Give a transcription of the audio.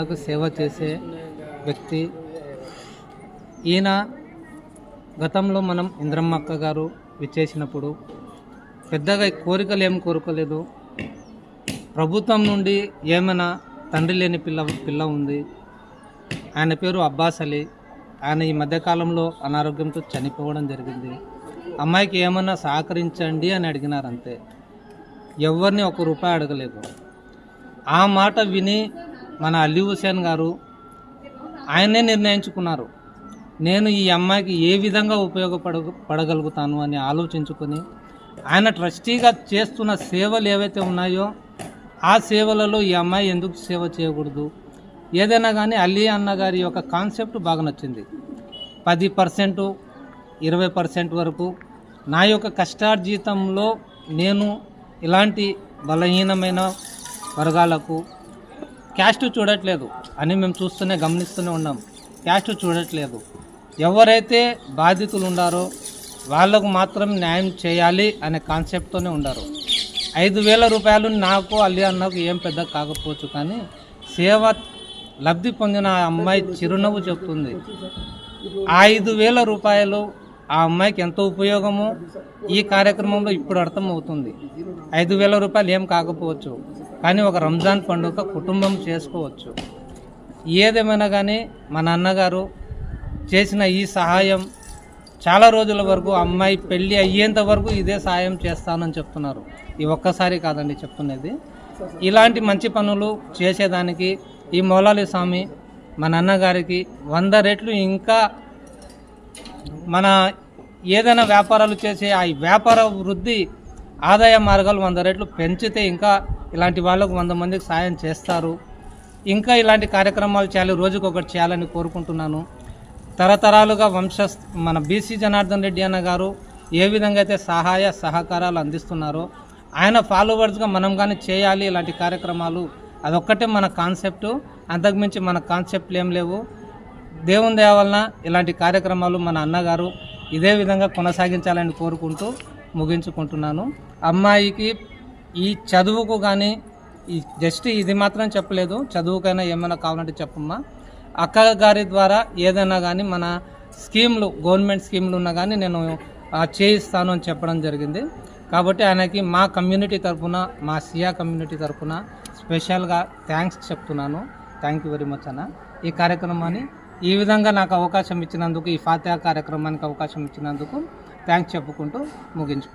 ప్రజలకు సేవ చేసే వ్యక్తి. ఈయన గతంలో మనం ఇంద్రమ్మక్క గారు విచ్చేసినప్పుడు పెద్దగా కోరికలు ఏం కోరుకోలేదు. ప్రభుత్వం నుండి ఏమైనా తండ్రి లేని పిల్ల పిల్ల ఉంది. ఆయన పేరు అబ్బాస్ అలీ. ఆయన ఈ మధ్యకాలంలో అనారోగ్యంతో చనిపోవడం జరిగింది. అమ్మాయికి ఏమన్నా సహకరించండి అని అడిగినారంతే. ఎవరిని ఒక రూపాయి అడగలేదు. ఆ మాట విని మన అల్లి హుసేన్ గారు ఆయనే నిర్ణయించుకున్నారు. నేను ఈ అమ్మాయికి ఏ విధంగా ఉపయోగపడ పడగలుగుతాను అని ఆలోచించుకొని ఆయన ట్రస్టీగా చేస్తున్న సేవలు ఏవైతే ఉన్నాయో ఆ సేవలలో ఈ అమ్మాయి ఎందుకు సేవ చేయకూడదు? ఏదైనా కానీ అల్లీ అన్న గారి యొక్క కాన్సెప్ట్ బాగా నచ్చింది. పది పర్సెంట్ ఇరవై పర్సెంట్ వరకు నా యొక్క కష్టార్జితంలో నేను ఇలాంటి బలహీనమైన వర్గాలకు క్యాస్ట్ చూడట్లేదు అని మేము చూస్తూనే గమనిస్తూనే ఉన్నాం. క్యాస్ట్ చూడట్లేదు. ఎవరైతే బాధితులు ఉండారో వాళ్ళకు మాత్రం న్యాయం చేయాలి అనే కాన్సెప్ట్తోనే ఉండారు. ఐదు వేల రూపాయలు నాకు అల్లి అన్నకు ఏం పెద్ద కాకపోవచ్చు కానీ సేవ లబ్ధి పొందిన ఆ అమ్మాయి చిరునవ్వు చెప్తుంది. ఆ ఐదు వేల రూపాయలు ఆ అమ్మాయికి ఎంతో ఉపయోగము ఈ కార్యక్రమంలో ఇప్పుడు అర్థమవుతుంది. ఐదు వేల రూపాయలు ఏం కాకపోవచ్చు కానీ ఒక రంజాన్ పండుగ కుటుంబం చేసుకోవచ్చు. ఏదేమైనా కానీ మా నాన్నగారు చేసిన ఈ సహాయం చాలా రోజుల వరకు అమ్మాయి పెళ్ళి అయ్యేంత వరకు ఇదే సహాయం చేస్తానని చెప్తున్నారు. ఈ ఒక్కసారి కాదండి చెప్తున్నది. ఇలాంటి మంచి పనులు చేసేదానికి ఈ మౌలాలి స్వామి మా నాన్నగారికి వంద రెట్లు ఇంకా మన ఏదైనా వ్యాపారాలు చేసే ఆ వ్యాపార వృద్ధి ఆదాయ మార్గాలు వంద రెట్లు పెంచితే ఇంకా ఇలాంటి వాళ్ళకు వంద మందికి సాయం చేస్తారు. ఇంకా ఇలాంటి కార్యక్రమాలు చేయాలి రోజుకొకటి ఒకటి చేయాలని కోరుకుంటున్నాను. తరతరాలుగా వంశ మన బీసీ జనార్దన్ రెడ్డి అన్న గారు ఏ విధంగా అయితే సహాయ సహకారాలు అందిస్తున్నారో ఆయన ఫాలోవర్స్గా మనం కానీ చేయాలి ఇలాంటి కార్యక్రమాలు అదొక్కటే మన కాన్సెప్టు అంతకుమించి మన కాన్సెప్ట్లు ఏం లేవు. దేవుని దయ వలన ఇలాంటి కార్యక్రమాలు మన అన్నగారు ఇదే విధంగా కొనసాగించాలని కోరుకుంటూ ముగించుకుంటున్నాను. అమ్మాయికి ఈ చదువుకు కానీ ఈ జస్ట్ ఇది మాత్రం చెప్పలేదు. చదువుకైనా ఏమైనా కావాలంటే చెప్పమ్మా. అక్క గారి ద్వారా ఏదైనా కానీ మన స్కీమ్లు గవర్నమెంట్ స్కీమ్లు ఉన్నా కానీ నేను చేయిస్తాను అని చెప్పడం జరిగింది. కాబట్టి ఆయనకి మా కమ్యూనిటీ తరఫున మా సియా కమ్యూనిటీ తరఫున స్పెషల్గా థ్యాంక్స్ చెప్తున్నాను. థ్యాంక్ యూ వెరీ మచ్ అన్న. ఈ కార్యక్రమాన్ని ఈ విధంగా నాకు అవకాశం ఇచ్చినందుకు ఈ ఫాతిహా కార్యక్రమానికి అవకాశం ఇచ్చినందుకు థ్యాంక్స్ చెప్పుకుంటూ ముగించుకుంటాను